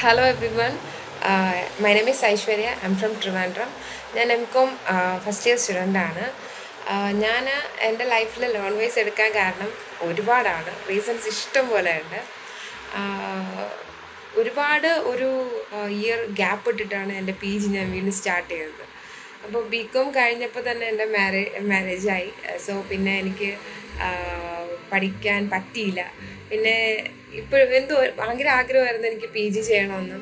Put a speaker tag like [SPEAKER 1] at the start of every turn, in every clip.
[SPEAKER 1] Hello everyone my name is Aishwarya I'm from Trivandrum ഞാൻ M Com first year സ്റ്റുഡന്റാണ് ഞാൻ എന്റെ ലൈഫിൽ ലോൺ വൈസ് എടുക്കാൻ കാരണം ഒരുപാടാണ്. റീസൺസ് ഇഷ്ടം പോലെ ഉണ്ട്. ഒരുപാട് ഒരു ഇയർ ഗ്യാപ്പ് ഇട്ടിട്ടാണ് എന്റെ പി ജി ഞാൻ വീണ്ടും സ്റ്റാർട്ട് ചെയ്തത്. അപ്പോൾ ബി കോം കഴിഞ്ഞപ്പോൾ തന്നെ എന്റെ മാരേ മാരേജായി സോ പിന്നെ എനിക്ക് പഠിക്കാൻ പറ്റിയില്ല. പിന്നെ ഇപ്പോൾ എന്തോ ഭയങ്കര ആഗ്രഹമായിരുന്നു എനിക്ക് പി ജി ചെയ്യണമെന്ന്.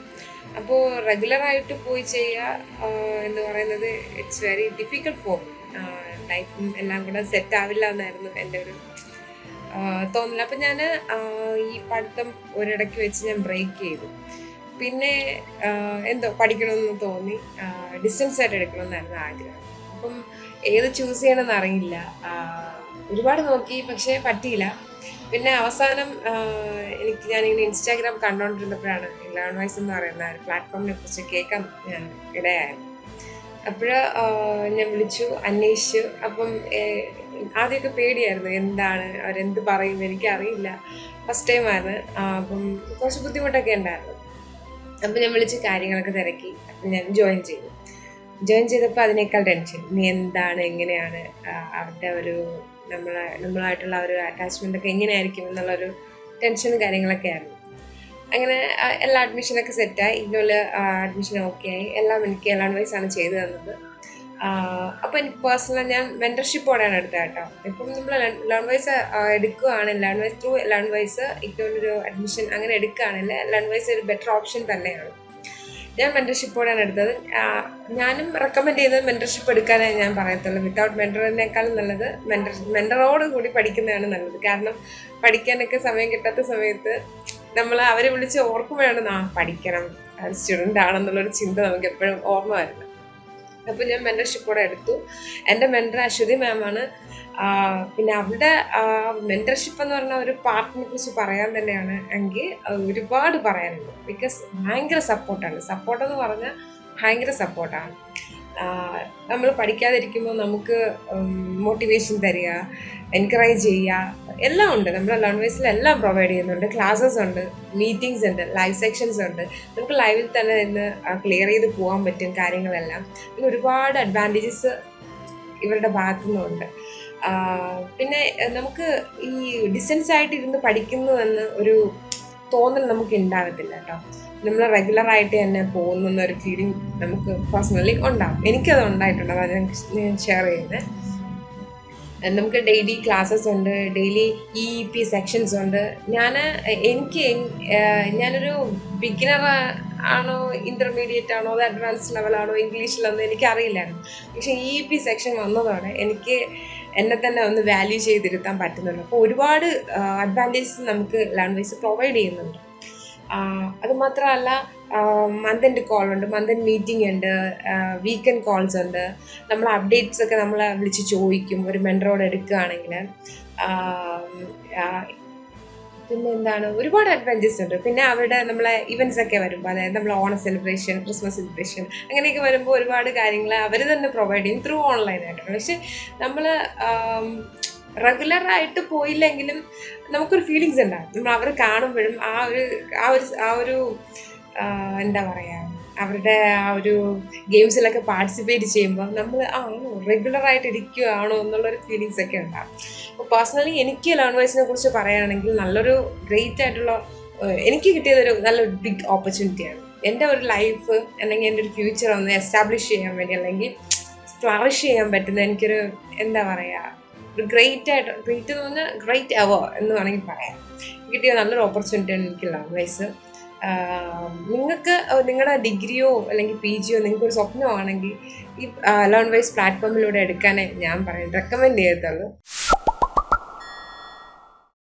[SPEAKER 1] അപ്പോൾ റെഗുലറായിട്ട് പോയി ചെയ്യുക എന്ന് പറയുന്നത് ഇറ്റ്സ് വെരി ഡിഫിക്കൽട്ട് ഫോർ ലൈഫും എല്ലാം കൂടെ സെറ്റ് ആവില്ല എന്നായിരുന്നു എന്റെ ഒരു തോന്നൽ. അപ്പം ഞാൻ ഈ പഠിത്തം ഒരിടയ്ക്ക് വെച്ച് ഞാൻ ബ്രേക്ക് ചെയ്തു. പിന്നെ എന്തോ പഠിക്കണമെന്ന് തോന്നി ഡിസ്റ്റൻസ് ആയിട്ട് എടുക്കണമെന്നായിരുന്നു ആഗ്രഹം. അപ്പം ഏത് ചൂസ് ചെയ്യണമെന്ന് അറിയില്ല. ഒരുപാട് നോക്കി പക്ഷേ പറ്റിയില്ല. പിന്നെ അവസാനം എനിക്ക് ഞാനിങ്ങനെ ഇൻസ്റ്റാഗ്രാം കണ്ടുകൊണ്ടിരുന്നപ്പോഴാണ് ലേൺ വൈസ് എന്ന് പറയുന്ന ഒരു പ്ലാറ്റ്ഫോമിനെ കുറിച്ച് കേൾക്കാൻ ഞാൻ ഇടയായത്. അപ്പോൾ ഞാൻ വിളിച്ചു അന്വേഷിച്ചു. അപ്പം ആദ്യമൊക്കെ പേടിയായിരുന്നു എന്താണ് അവരെന്ത് പറയും എനിക്കറിയില്ല. ഫസ്റ്റ് ടൈം ആയിരുന്നു അപ്പം കുറച്ച് ബുദ്ധിമുട്ടൊക്കെ ഉണ്ടായിരുന്നു. അപ്പം ഞാൻ വിളിച്ച് കാര്യങ്ങളൊക്കെ തിരക്കി. അപ്പം ഞാൻ ജോയിൻ ചെയ്തു. ജോയിൻ ചെയ്തപ്പോൾ അതിനേക്കാൾ ടെൻഷൻ നീ എന്താണ് എങ്ങനെയാണ് അവരുടെ ഒരു നമ്മളെ നമ്മളായിട്ടുള്ള ഒരു അറ്റാച്ച്മെന്റ് ഒക്കെ എങ്ങനെയായിരിക്കും എന്നുള്ളൊരു ടെൻഷനും കാര്യങ്ങളൊക്കെ ആയിരുന്നു. അങ്ങനെ എല്ലാ അഡ്മിഷനൊക്കെ സെറ്റായി ഇന്നോൽ അഡ്മിഷൻ ഓക്കെ ആയി. എല്ലാം എനിക്ക് ലേൺ വൈസ് ആണ് ചെയ്തു തന്നത്. അപ്പോൾ എനിക്ക് പേഴ്സണൽ ഞാൻ മെന്റർഷിപ്പോടെയാണ് എടുത്തത് കേട്ടോ. ഇപ്പം നമ്മൾ ലേൺ വൈസ് എടുക്കുകയാണ് Learnwise through Learnwise ഇക്കൊരു അഡ്മിഷൻ അങ്ങനെ എടുക്കുകയാണെങ്കിൽ ലേൺ വൈസ് ഒരു ബെറ്റർ ഓപ്ഷൻ തന്നെയാണ്. ഞാൻ മെന്റർഷിപ്പോടാണ് എടുത്തത്. ഞാനും റെക്കമെൻഡ് ചെയ്യുന്നത് മെന്റർഷിപ്പ് എടുക്കാനേ ഞാൻ പറയത്തുള്ളൂ. വിത്തൗട്ട് മെന്ററിനേക്കാളും നല്ലത് മെന്റർ മെന്ററോട് കൂടി പഠിക്കുന്നതാണ് നല്ലത്. കാരണം പഠിക്കാനൊക്കെ സമയം കിട്ടാത്ത സമയത്ത് നമ്മൾ അവരെ വിളിച്ച് ഓർക്കുമ്പോഴാണ് ആ പഠിക്കണം. സ്റ്റുഡന്റ് ആണെന്നുള്ളൊരു ചിന്ത നമുക്ക് എപ്പോഴും ഓർമ്മ വരുന്നത്. അപ്പോൾ ഞാൻ മെന്റർഷിപ്പോടെ എടുത്തു. എന്റെ മെന്റർ അശ്വതി മാമാണ് പിന്നെ അവരുടെ മെന്റർഷിപ്പ് എന്ന് പറഞ്ഞ ഒരു പാർട്ടിനെ കുറിച്ച് പറയാൻ തന്നെയാണ് എങ്കിൽ ഒരുപാട് പറയാനുണ്ട്. ബിക്കോസ് ഭയങ്കര സപ്പോർട്ടാണ് സപ്പോർട്ടെന്ന് പറഞ്ഞാൽ ഭയങ്കര സപ്പോർട്ടാണ് നമ്മൾ പഠിക്കാതിരിക്കുമ്പോൾ നമുക്ക് മോട്ടിവേഷൻ തരിക എൻകറേജ് ചെയ്യുക എല്ലാം ഉണ്ട്. നമ്മുടെ ലേൺ എല്ലാം പ്രൊവൈഡ് ചെയ്യുന്നുണ്ട്. ക്ലാസ്സസ് ഉണ്ട് മീറ്റിങ്സ് ഉണ്ട് ലൈവ് സെക്ഷൻസ് ഉണ്ട്. നമുക്ക് ലൈവിൽ തന്നെ നിന്ന് ക്ലിയർ ചെയ്ത് പോകാൻ പറ്റും കാര്യങ്ങളെല്ലാം. പിന്നെ ഒരുപാട് അഡ്വാന്റേജസ് ഇവരുടെ ഭാഗത്തു നിന്നുണ്ട് പിന്നെ നമുക്ക് ഈ ഡിസ്റ്റൻസ് ആയിട്ട് ഇരുന്ന് പഠിക്കുന്നു എന്ന് ഒരു തോന്നൽ നമുക്ക് ഉണ്ടാകത്തില്ല കേട്ടോ. നമ്മൾ റെഗുലർ ആയിട്ട് തന്നെ പോകുന്ന ഒരു ഫീലിംഗ് നമുക്ക് പേഴ്സണലി ഉണ്ടാകും എനിക്കത് ഉണ്ടായിട്ടുണ്ട് അതാണ് ഞാൻ ഷെയർ ചെയ്യുന്നത് നമുക്ക് ഡെയിലി ക്ലാസ്സസ് ഉണ്ട് ഡെയിലി ഇ പി സെക്ഷൻസ് ഉണ്ട്. ഞാൻ എനിക്ക് ഞാനൊരു ബിഗിനർ ആണോ ഇന്റർമീഡിയറ്റ് ആണോ അത് അഡ്വാൻസ് ലെവലാണോ ഇംഗ്ലീഷിലൊന്നും എനിക്കറിയില്ലായിരുന്നു. പക്ഷേ ഇ പി സെക്ഷൻ വന്നതോടെ എനിക്ക് എന്നെ തന്നെ ഒന്ന് വാല്യൂ ചെയ്തിരുത്താൻ പറ്റുന്നുണ്ട്. അപ്പോൾ ഒരുപാട് അഡ്വാന്റേജസ് നമുക്ക് ലാംഗ്വേജ് പ്രൊവൈഡ് ചെയ്യുന്നുണ്ട്. അതുമാത്രമല്ല അത് മാത്രമല്ല മന്ത് കോൾ ഉണ്ട് മന്ത് മീറ്റിംഗ് ഉണ്ട് വീക്കെൻഡ് കോൾസ് ഉണ്ട്. നമ്മൾ അപ്ഡേറ്റ്സ് ഒക്കെ നമ്മൾ വിളിച്ച് ചോദിക്കും. ഒരു മെന്ററോട് എടുക്കുകയാണെങ്കിൽ പിന്നെ എന്താണ് ഒരുപാട് അഡ്വഞ്ചേഴ്സ് ഉണ്ട്. പിന്നെ അവരുടെ നമ്മളെ ഇവന്റ്സ് ഒക്കെ വരുമ്പോൾ അതായത് നമ്മൾ ഓണ സെലിബ്രേഷൻ ക്രിസ്മസ് സെലിബ്രേഷൻ അങ്ങനെയൊക്കെ വരുമ്പോൾ ഒരുപാട് കാര്യങ്ങൾ അവർ തന്നെ പ്രൊവൈഡ് ചെയ്യും ത്രൂ ഓൺലൈനായിട്ടാണ് പക്ഷെ നമ്മൾ റെഗുലർ ആയിട്ട് പോയില്ലെങ്കിലും നമുക്കൊരു ഫീലിങ്സ് ഉണ്ടാകും നമ്മൾ അവർ കാണുമ്പോഴും ആ ഒരു ആ ഒരു ആ ഒരു എന്താ പറയുക അവരുടെ ആ ഒരു ഗെയിംസിലൊക്കെ പാർട്ടിസിപ്പേറ്റ് ചെയ്യുമ്പോൾ നമ്മൾ ആ റെഗുലറായിട്ട് ഇരിക്കുകയാണോ എന്നുള്ളൊരു ഫീലിങ്സ് ഒക്കെ ഉണ്ടാകും അപ്പോൾ പേഴ്സണലി എനിക്ക് ലാംഗ്വേജിനെ കുറിച്ച് പറയുകയാണെങ്കിൽ നല്ലൊരു ഗ്രേറ്റ് ആയിട്ടുള്ള എനിക്ക് കിട്ടിയതൊരു നല്ലൊരു ബിഗ് ഓപ്പർച്യൂണിറ്റിയാണ് എന്റെ ഒരു ലൈഫ് അല്ലെങ്കിൽ എന്റെ ഒരു ഫ്യൂച്ചർ ഒന്ന് എസ്റ്റാബ്ലിഷ് ചെയ്യാൻ വേണ്ടി അല്ലെങ്കിൽ ഫ്ലറിഷ് ചെയ്യാൻ പറ്റുന്ന എനിക്കൊരു എന്താ പറയുക ഒരു ഗ്രേറ്റ് ആയിട്ട് ഗ്രേറ്റ് എന്ന് പറഞ്ഞാൽ ഗ്രേറ്റ് അവർ എന്ന് വേണമെങ്കിൽ പറയാം. കിട്ടിയ നല്ലൊരു ഓപ്പർച്യൂണിറ്റിയാണ് എനിക്ക് ലേൺ വൈസ് നിങ്ങൾക്ക് നിങ്ങളുടെ ഡിഗ്രിയോ അല്ലെങ്കിൽ പി ജിയോ നിങ്ങൾക്ക് ഒരു സ്വപ്നമാണെങ്കിൽ ഈ ലേൺ വൈസ് പ്ലാറ്റ്ഫോമിലൂടെ എടുക്കാനേ ഞാൻ പറയും റെക്കമെൻഡ് ചെയ്യത്തുള്ളൂ.